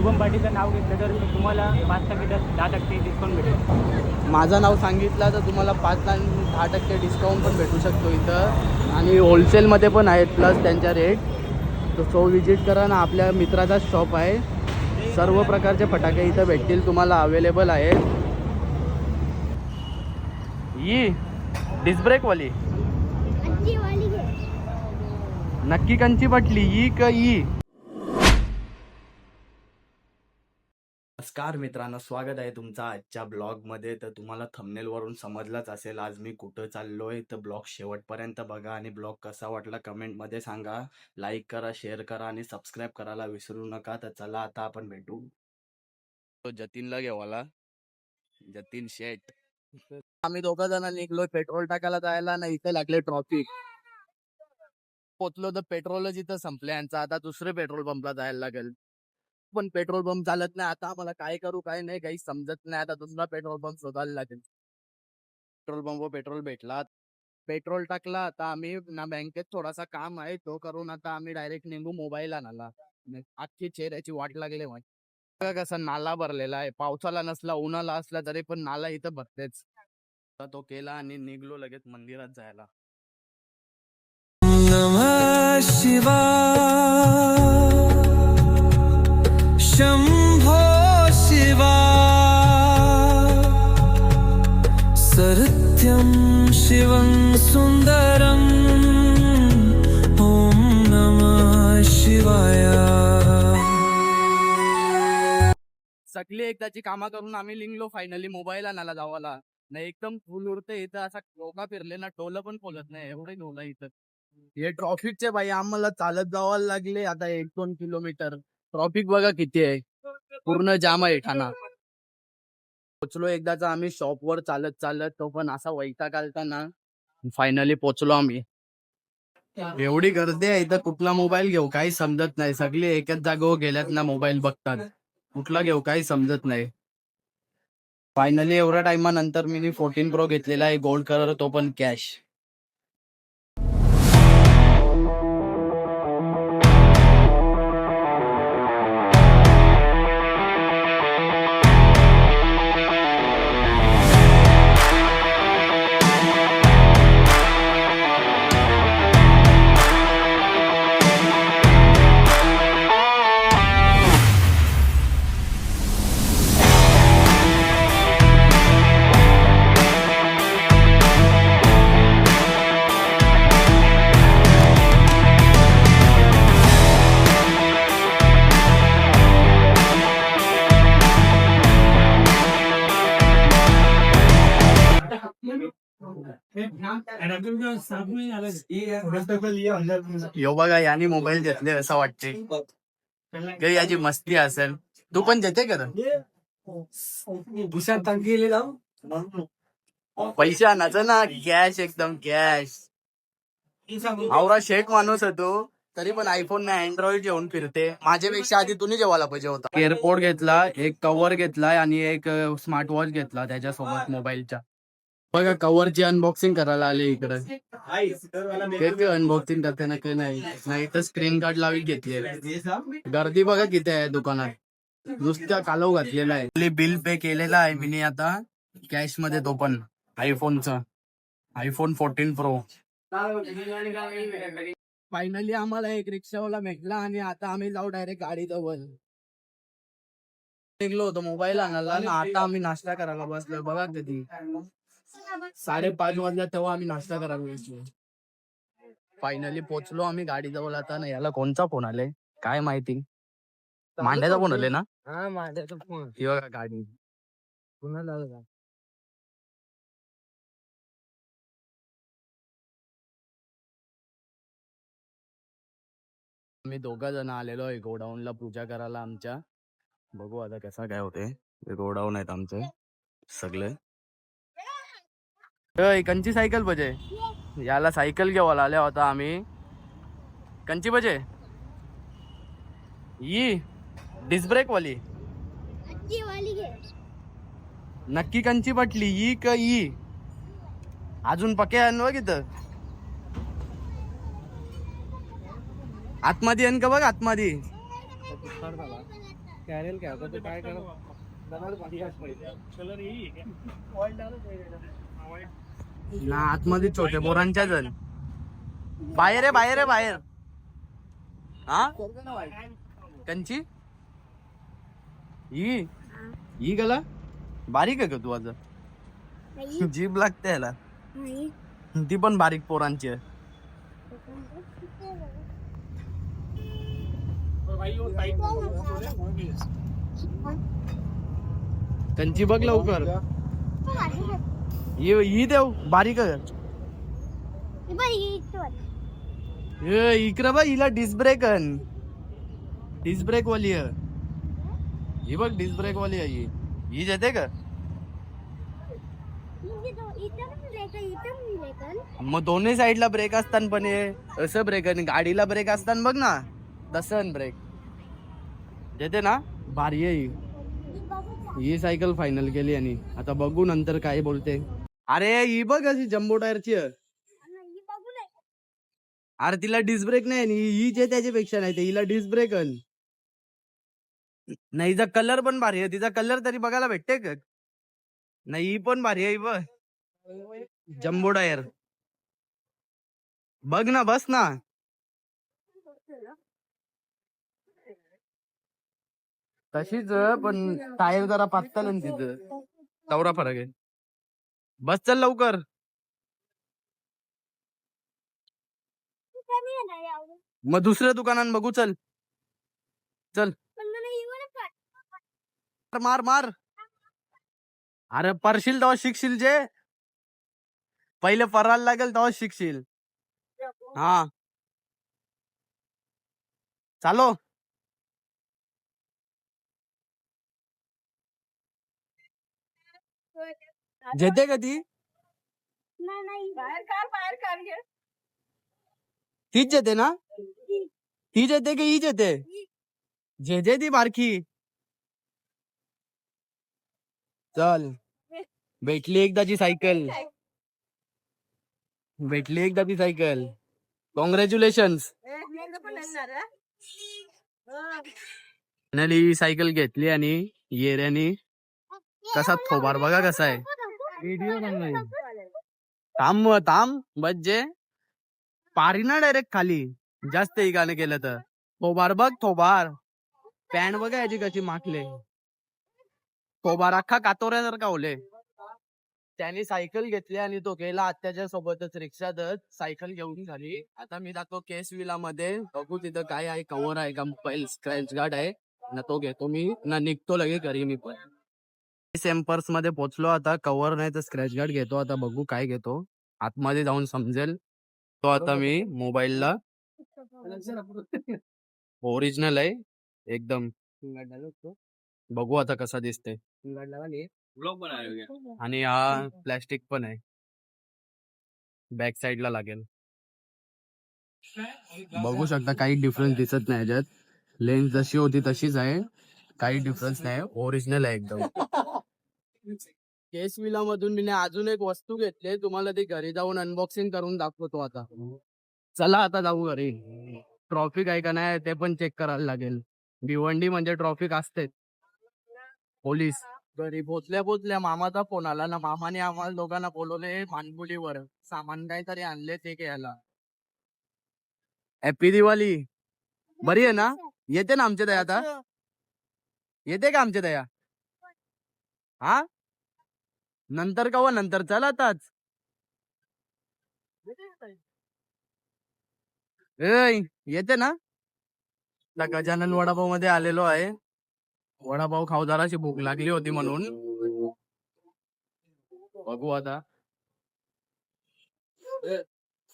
शुभम पाटीलचं नाव घेतलं तर तुम्हाला पाच टक्के दहा टक्के डिस्काउंट भेटेल. माझं नाव सांगितलं तर तुम्हाला पाच आणि दहा टक्के डिस्काउंट पण भेटू शकतो इथं. आणि होलसेलमध्ये पण आहेत प्लस त्यांच्या रेट तर सो विजिट करा ना आपल्या मित्राचा शॉप आहे. सर्व प्रकारचे फटाके इथं भेटतील तुम्हाला अवेलेबल आहेत. ही डिस्क ब्रेकवाली आजी वाली घे. नक्की कंची पटली ई क ई नमस्कार मित्रांनो स्वागत आहे तुमचा आजच्या ब्लॉगमध्ये. तर तुम्हाला thumbnail वरून समजलंच असेल आज मी कुठं चाललोय. तर ब्लॉग शेवटपर्यंत बघा आणि ब्लॉग कसा वाटला कमेंटमध्ये सांगा. लाईक करा शेअर करा आणि सबस्क्राईब करायला विसरू नका. तर चला आता आपण भेटू. तो जतीनला घेवाला. जतीन शेट आम्ही दोघ जण निघलोय पेट्रोल टाकायला जायला ना इथे लागले ट्रॉफिक पोचलो तर पेट्रोलच इथं संपले यांचं आता दुसरे पेट्रोल पंपला जायला लागेल. पण पेट्रोल पंप चालत नाही. आता आम्हाला काय करू काय नाही काही समजत नाही. आता दुसरा पेट्रोल पंप शोधायला लागेल. पेट्रोल पंप पेट्रोल भेटला पेट्रोल टाकला आता आम्ही ना बँकेत थोडासा काम आहे. तो करून आता आम्ही डायरेक्ट निघू मोबाईल आणाला अख्खी चेहऱ्याची वाट लागले मग कसा नाला भरलेला आहे. पावसाला नसला उन्हाला असला तरी पण नाला इथं भरतेच. तो केला आणि निघलो लगेच मंदिरात जायला. शिवा शम्भो शिवा। सत्यं शिवं सुन्दरम् ॐ नमः शिवाय। सगळी एकदाची कामा करून आम्ही लिंगलो फायनली मोबाईल आणायला जावाला. नाही एकदम फुल उरते इथं असा डोका फिरले ना टोलं पण बोलत नाही. एवढे डोला इथं. हे ट्रॉफिकचे बाई आम्हाला चालत जावायला लागले. आता एक दोन किलोमीटर. ट्रॉफिक बघा किती आहे. पूर्ण जाम आहे ठाणा. पोचलो एकदाचा आम्ही शॉपवर चालत चालत तो पण असा वैता घालताना फायनली पोचलो आम्ही. एवढी गर्दी आहे इथं कुठला मोबाईल घेऊ? काही समजत नाही. सगळे एकाच जागेवर गेल्यात ना मोबाईल बघतात. कुठला घेऊ? काही समजत नाही. फायनली एवढ्या टायमानंतर मी फोर्टीन प्रो घेतलेला आहे गोल्ड कलर तो पण कॅश यो बघा याने मोबाईल घेतले असं वाटते काही याची मस्ती असेल तू पण देते का? पैसे आणायचं ना कॅश एकदम कॅश आवरा शेख माणूस होतो तरी पण आयफोन ना अँड्रॉइड घेऊन फिरते. माझ्यापेक्षा आधी तुम्ही जेवायला पाहिजे होता. एअरपोर्ट घेतला एक कव्हर घेतलाय आणि एक स्मार्ट वॉच घेतला त्याच्यासोबत मोबाईलच्या बघा कव्हरची अनबॉक्सिंग करायला आले इकडे. ते अनबॉक्सिंग करते ना काही नाही. नाही तर स्क्रीन गार्ड लावी घेतली. गर्दी बघा किती आहे दुकानात. नुसत्या कालव घातलेला आहे. बिल पे केलेला आहे मी आता. कॅशमध्ये तो पण. आयफोनचा आयफोन फोर्टीन प्रो फायनली आम्हाला एक रिक्षावाला भेटला आणि आता आम्ही जाऊ डायरेक्ट गाडी जवळ निघलो होतो मोबाईल आणायला आता आम्ही नाश्ता करायला बसलो बघा कधी. साडेपाच वाजल्या तेव्हा आम्ही नाश्ता करायला बसलो फायनली पोचलो आम्ही गाडी जवळ आता ना याला कोणचा फोन आले काय माहिती? मांड्याचा फोन आले ना? हा माझ्या फोन ही बघा गाडी. पुन्हा लावला मी दोघा जण आलेलो आहे गोडाऊनला पूजा करायला आमच्या. बघू आता कसा काय होते गोडाऊन आहेत आमचे सगळे. अय, कंची सायकल बजे. याला सायकल घेवायला आल्या होता आम्ही. कंची बजे. ही डिस्क ब्रेक वाली. नक्की कंची पटली. ई क ई? अजून पके आणव इथं. आतमध्ये येईन का बघ आतमध्ये? कॅरेल काय ना आतमध्ये छोटे पोरांच्या जण. बाहेर आहे बाहेर आहे बाहेर. हा? कंची? ही? ही गला? बारीक आहे का तू नाही. जीभ लागते याला ती पण बारीक पोरांची आहे. कंची बघ लवकर. ही ही देव बारीक इकडं बघ हिला डिस्क ब्रेक डिस्क ब्रेक वाली आहे. ही बघ डिस्क ब्रेक वाली आहे ही. ही जेते का? मग दोन्ही साईडला ब्रेक असताना पण हे असं ब्रेक आणि गाडीला ब्रेक असताना बघ ना तसं ब्रेक देते ना? भारी आहे ही. ही सायकल फायनल केली आणि. आता बघू नंतर काय बोलते. अरे ही बघ अशी जम्बो टायरची. अरे तिला डिस्क ब्रेक नाही आणि ही जे त्याच्यापेक्षा नाही ते हिला डिस्क ब्रेक नाही हिचा कलर पण भारी आहे. तिचा कलर तरी बघायला भेटते का? नाही ही पण भारी आहे ही बघ. Jumbo tyre. बघ ना बस ना. तशीच पण टायर जरा पातळ तिथं तेवढा फरक आहे. बस चल लवकर. मग दुसऱ्या दुकानात बघू चल. मार मार अरे परशील तेव्हा शिकशील जे. पहिले परायला लागेल तेव्हा शिकशील. हा. चालो. जेते का ती? तीच जेते ना? ती. जेते की ही जेते जे जे ती बारकी. चल. भेटली एकदाची सायकल. भेटली एकदा ती सायकल. कॉंग्रॅच्युलेशन्स फायनली सायकल घेतली आणि येऱ्यानी कसा थोबार बघा कसा आहे. थांब मग, थांब बज्जे. पारी ना डायरेक्ट खाली. जास्त ही गाणं केलं तर. थोबार बघ थोबार. पॅन्ट बघा याची कशी माखले. थोबार अख्खा कातोऱ्यासारखा ओले त्याने सायकल घेतली आणि तो गेला आत्याच्या सोबतच रिक्षातच. सायकल घेऊन झाली आता मी जातो केस विला मध्ये बघू तिथं काय आहे कव्हर आहे का मोबाईल स्क्रॅच गार्ड आहे. ना तो घेतो मी. ना निघतो लगे घरी मी पण. सेम पर्समध्ये पोहोचलो आता. कव्हर नाही तर स्क्रॅच गार्ड घेतो आता. बघू काय घेतो. आतमध्ये जाऊन समजेल. तो आता मी मोबाईलला ओरिजिनल आहे. एकदम. बघू आता कसा दिसते आणि हा प्लॅस्टिक पण आहे. बॅक साइडला लागेल. बघू शकता काही डिफरन्स दिसत नाही याच्यात लेन्स जशी होती तशीच आहे. काही डिफरन्स नाही. ओरिजिनल आहे एकदम. केस विला मधून मी अजून एक वस्तू घेतली तुम्हाला ती घरी जाऊन अनबॉक्सिंग करून दाखवतो आता. चला आता जाऊ घरी. ट्रॉफिक आहे का नाही ते पण चेक करायला लागेल. भिवंडी म्हणजे ट्रॉफिक असते. पोलीस. घरी पोचल्या पोचल्या मामाचा फोन आला ना. मामाने आम्हाला दोघांना बोलवले मानगुडीवर सामान काहीतरी आणले ते घ्यायला हॅपी दिवाळी. बरी आहे ना? येते ना आमच्या दया आता? येते का आमच्या दया? हा? नंतर कवा नंतर चल आताच. ए येते ना? गजानन वडापावमध्ये आलेलो आहे. वडापाव खाऊ जराशी भूक लागली होती म्हणून. बघू आता.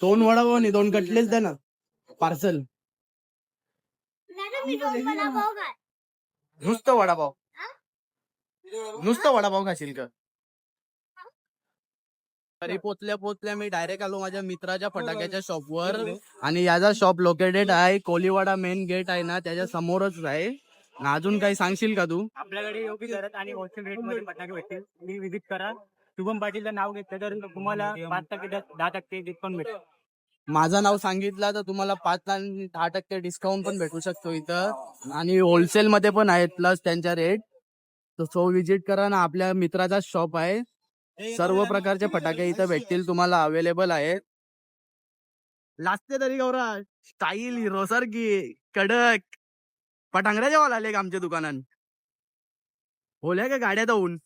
दोन वडापाव नाही दोन कटलेच द्या ना. पार्सल. नुसतं वडापाव. नुसतं वडापाव खाशील का? तरी पोचल्या पोचल्या मी डायरेक्ट आलो माझ्या मित्राच्या फटाक्याच्या शॉपवर आणि याचा शॉप लोकेटेड आहे कोलीवाडा मेन गेट आहे ना त्याच्या समोरच आहे. अजून काही सांगशील का तू? आपल्याकडे योग्य दरात आणि होलसेल रेटमध्ये फटाके भेटतील. तुम्ही विजिट करा. शुभम पाटीलचं नाव घेतलं तर तुम्हाला पाच टक्के दहा टक्के डिस्काउंट भेटेल. माझं नाव सांगितलं तर तुम्हाला पाच आणि दहा टक्के डिस्काउंट पण भेटू शकतो इथं. आणि होलसेल मध्ये पण आहेत प्लस त्यांच्या रेट तर सो विजिट करा ना आपल्या मित्राचा शॉप आहे. सर्व प्रकारचे फटाके इथं भेटतील तुम्हाला अवेलेबल आहेत. लाजते तरी गौरा स्टाईल हिरो सारखी कडक. पटांगऱ्या जेव्हा आले का आमच्या दुकानात. बोल्या का गाड्या जाऊन.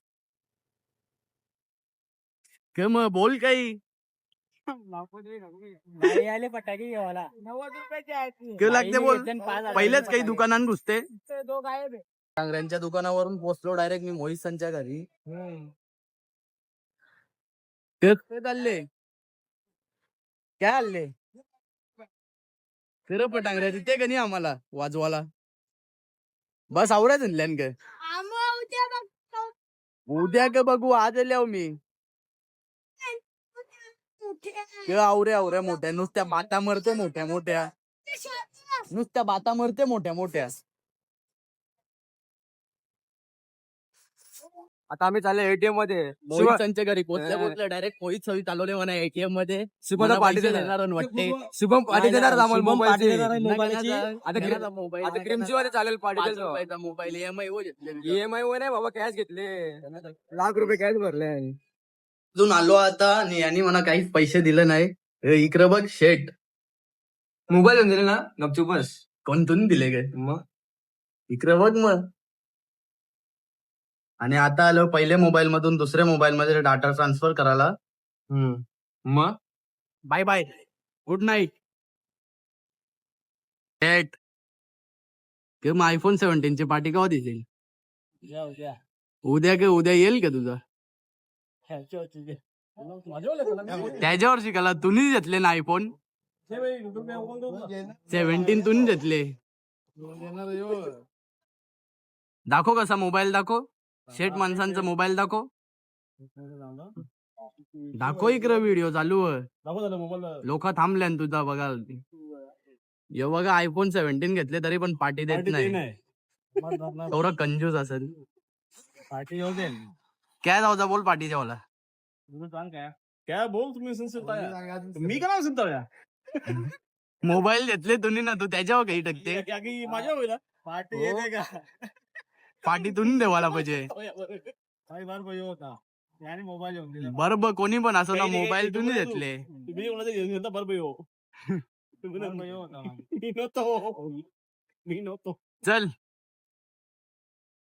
क मग बोल काही. आले फटाके नव्वद रुपयाचे आहेत क? लागते बोल. पहिलेच काही दुकानात घुसते ते दो गायब आहे टांगऱ्यांच्या दुकानावरून पोहोचलो डायरेक्ट मी मोहित संच्या घरी ते ते चालले काय आले खरं पटांगऱ्या तिथे का नाही आम्हाला? वाजवाला बस आवडा आणल्यान का आम्हाला उद्या का बघू? आज आल्या मी. क आवऱ्या आवऱ्या मोठ्या. नुसत्या बाता मरते मोठ्या मोठ्या. नुसत्या बाता मरते मोठ्या मोठ्या. आता आम्ही चालले एटीएममध्ये. मोहित संच्या घरी पोचल्या हा. पोचल्या डायरेक्ट मोहित सवी चालवले म्हणा एटीएममध्ये. पार्टी पैसे देणार. वाटते. शुभम पार्टी नाही, देणार आम्हाला शुभम मोबाईल. आता क्रीमची वाले चालेल रुपयाचा मोबाईल ईएमआय वर घेतले ईएमआय वर नाही बाबा कॅश घेतले. लाख रुपये कॅश भरले. अजून आलो आता आणि यांनी मला काहीच पैसे दिले नाही. हे इकडं बघ शेट. मोबाईल घेऊन दिले ना गपचूप बस. कोणतून दिले गे? मग? इकडे बघ मग. आणि आता आलो पहिले मोबाईल मधून दुसऱ्या मोबाईल मध्ये डाटा ट्रान्सफर करायला. मग? बाय बाय गुड नाईट मग आयफोन सेव्हन्टीन ची पार्टी केव्हा दिसेल? उद्या का उद्या येईल का तुझा? त्याच्यावर शिकायला तुम्ही घेतले ना आयफोन सेव्हन्टीन तुम्ही घेतले. दाखव कसा मोबाईल दाखव. शेट माणसांचा मोबाईल दाखव. दाखव इकडे व्हिडिओ चालू लोक थांबले तुझा बघा यो बघा आयफोन सेव्हन्टीन घेतले तरी पण पार्टी देत नाही. एवढा कंजूस असेल. पार्टी काय जाऊ बोल पार्टीच्या मला क्या. बोल तुम्ही मी मोबाईल घेतले तुम्ही ना तू त्याच्यावर काही टकते. माझ्या होईल पार्टी येते का? पार्टी तुम्ही देवाला पाहिजे बार पाहिजे होता. याने मोबाईल घेऊन दिला. बरोबर कोणी पण असो ना मोबाईल तुम्ही घेतले. तुम्ही कोणाचा घेऊन घेता हो. तुम्ही मी नव्हतो. मी नव्हतो. चल.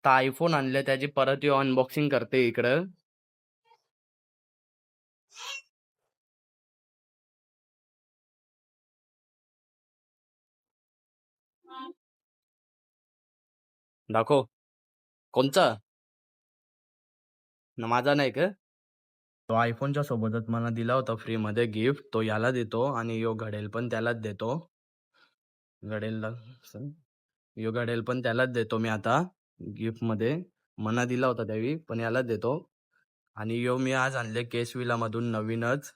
आयफोन आणले त्याची परत अनबॉक्सिंग करते इकडं. दाखव. कोणचा न माझा नाही का? तो आयफोनच्या सोबतच मला दिला होता फ्रीमध्ये गिफ्ट. तो याला देतो आणि यो घडेल पण त्यालाच देतो. घडेल यो घडेल पण त्यालाच देतो मी आता गिफ्टमध्ये. मना दिला होता त्यावेळी पण यालाच देतो. आणि यो मी आज आणले केसविला मधून नवीनच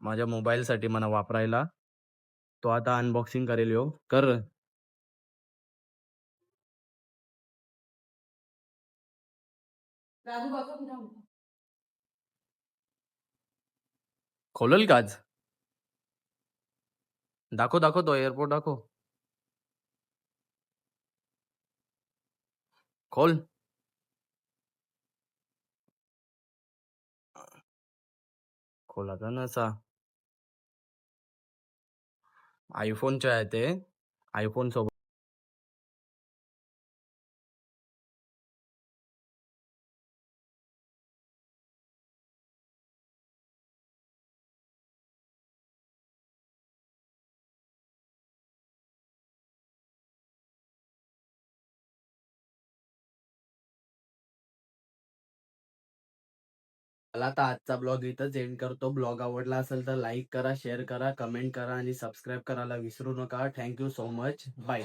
माझ्या मोबाईलसाठी मला वापरायला. तो आता अनबॉक्सिंग करेल यो. कर. खोलल का आज? दाखव दाखव तो एअरपोर्ट दाखव. खोल. खोलाचा नसा आयफोनचे आहे ते. आयफोन सोबत मला आता आजचा ब्लॉग इथंच एंड करतो. ब्लॉग आवडला असेल तर लाईक करा शेअर करा कमेंट करा आणि सबस्क्राईब करायला विसरू नका. Thank you so much bye